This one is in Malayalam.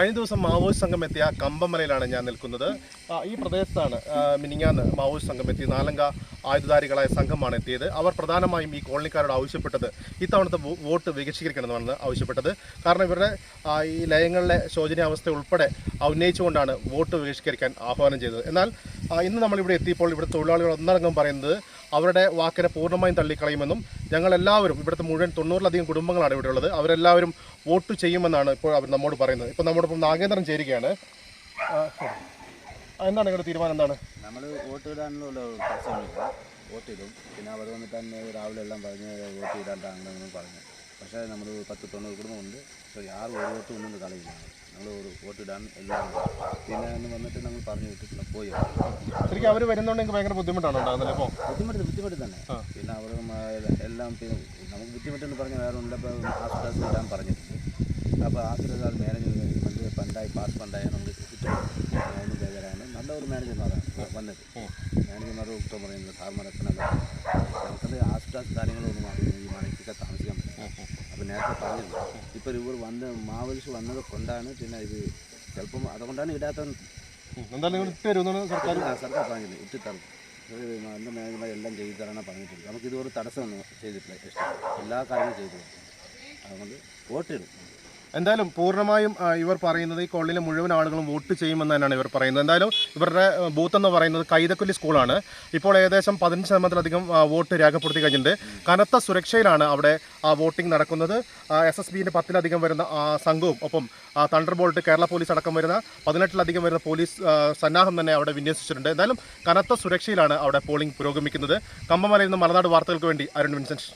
കഴിഞ്ഞ ദിവസം മാവോയിസ്റ്റ് സംഘം എത്തിയ കമ്പമലയിലാണ് ഞാൻ നിൽക്കുന്നത്. ഈ പ്രദേശത്താണ് മിനിങ്ങാന്ന് മാവോയിസ്റ്റ് സംഘം എത്തി നാലംഗ ആയുധധാരികളായ സംഘമാണ് എത്തിയത്. അവർ പ്രധാനമായും ഈ കോളനിക്കാരോട് ആവശ്യപ്പെട്ടത് ഇത്തവണത്തെ വോട്ട് വികസിക്കണമെന്നാണ് ആവശ്യപ്പെട്ടത്. കാരണം ഇവരുടെ ഈ ലയങ്ങളിലെ ശോചനീയാവസ്ഥ ഉൾപ്പെടെ ഉന്നയിച്ചുകൊണ്ടാണ് വോട്ട് വികസിക്കാൻ ആഹ്വാനം ചെയ്തത്. എന്നാൽ ഇന്ന് നമ്മളിവിടെ എത്തിയപ്പോൾ ഇവിടെ തൊഴിലാളികൾ ഒന്നടങ്കം പറയുന്നത് അവരുടെ വാക്കിനെ പൂർണമായും തള്ളിക്കളയുമെന്നും ഞങ്ങളെല്ലാവരും ഇവിടുത്തെ മുഴുവൻ തൊണ്ണൂറിലധികം കുടുംബങ്ങളാണ് ഇവിടെ ഉള്ളത് അവരെല്ലാവരും വോട്ട് ചെയ്യുമെന്നാണ് ഇപ്പോൾ അവർ നമ്മോട് പറയുന്നത്. ഇപ്പോൾ നമ്മോടൊപ്പം നാഗേന്ദ്രൻ ചേരുകയാണ്. എന്താണ് നിങ്ങളുടെ തീരുമാനം? എന്താണ്? നമ്മൾ വോട്ട് ഇടാനുള്ള വോട്ട് പിന്നെ അവർ വന്നിട്ട് രാവിലെ എല്ലാം പറഞ്ഞ് വോട്ട് ഇടാണ്ടാണെന്നും പറഞ്ഞു. പക്ഷേ നമ്മൾ പത്ത് തൊണ്ണൂറ് കുടുംബമുണ്ട്. പക്ഷേ ആറ് ഒരു വോട്ട് ഒന്നും കളയില്ല. നമ്മൾ ഒരു വോട്ട് ഇടാൻ എല്ലാം പിന്നെ എന്ന് വന്നിട്ട് നമ്മൾ പറഞ്ഞു വിട്ടിട്ട് പോയി. ശരിക്കും അവർ വരുന്നുണ്ടെങ്കിൽ ഭയങ്കര ബുദ്ധിമുട്ടാണ് ഉണ്ടാകുന്നത് അപ്പോൾ ബുദ്ധിമുട്ട് ബുദ്ധിമുട്ട് തന്നെ. പിന്നെ അവർ എല്ലാം പിന്നെ നമുക്ക് ബുദ്ധിമുട്ടെന്ന് പറഞ്ഞ വേറെ ഉണ്ട് അപ്പോൾ ആസ്പത്രി ഇടാൻ പറഞ്ഞിട്ടുണ്ട്. അപ്പോൾ ആസ്പത്രി മാനേജ്മെന്റ് പണ്ടായി പാസ് ഫണ്ടായി നമുക്ക് കിട്ടും ബേജാറാണ് നല്ല ഒരു മാനേജർമാരാണ് വന്നത്. മാനേജർമാർ ഉത്തമ പറയുന്നത്. സാർമാരൊക്കെ നല്ല നമുക്കത് കാര്യങ്ങൾ നേരത്തെ പറഞ്ഞില്ല? ഇപ്പോൾ ഇവർ വന്ന് മാവോയിസ് വന്നത് കൊണ്ടാണ് പിന്നെ ഇത് ചിലപ്പം അതുകൊണ്ടാണ് ഇടാത്ത സർക്കാർ സർക്കാർ പറഞ്ഞില്ല? ഇട്ടിത്തരണം നല്ല മാനേജ്മാർ എല്ലാം ചെയ്തു തരണം പറഞ്ഞിട്ടുണ്ട്. നമുക്ക് ഇതൊരു തടസ്സമൊന്നും ചെയ്തിട്ടില്ല. എല്ലാ കാര്യങ്ങളും ചെയ്തു. അതുകൊണ്ട് വോട്ടിടും. എന്തായാലും പൂർണമായും ഇവർ പറയുന്നത് ഈ കോളനിയിലെ മുഴുവൻ ആളുകളും വോട്ട് ചെയ്യുമെന്ന് തന്നെയാണ് ഇവർ പറയുന്നത്. എന്തായാലും ഇവരുടെ ബൂത്ത് എന്ന് പറയുന്നത് കൈതക്കൊല്ലി സ്കൂളാണ്. ഇപ്പോൾ ഏകദേശം പതിനഞ്ച് ശതമാനത്തിലധികം വോട്ട് രേഖപ്പെടുത്തി കഴിഞ്ഞിട്ടുണ്ട്. കനത്ത സുരക്ഷയിലാണ് അവിടെ വോട്ടിംഗ് നടക്കുന്നത്. എസ് എസ് ബിന്റെ പത്തിലധികം വരുന്ന സംഘവും ഒപ്പം തണ്ടർ ബോൾട്ട് കേരള പോലീസ് അടക്കം വരുന്ന പതിനെട്ടിലധികം വരുന്ന പോലീസ് സന്നാഹം തന്നെ അവിടെ വിന്യസിച്ചിട്ടുണ്ട്. എന്തായാലും കനത്ത സുരക്ഷയിലാണ് അവിടെ പോളിംഗ് പുരോഗമിക്കുന്നത്. കമ്പമലയിൽ നിന്ന് മലനാട് വാർത്തകൾക്ക് വേണ്ടി അരുൺ വിൻസെന്റ്.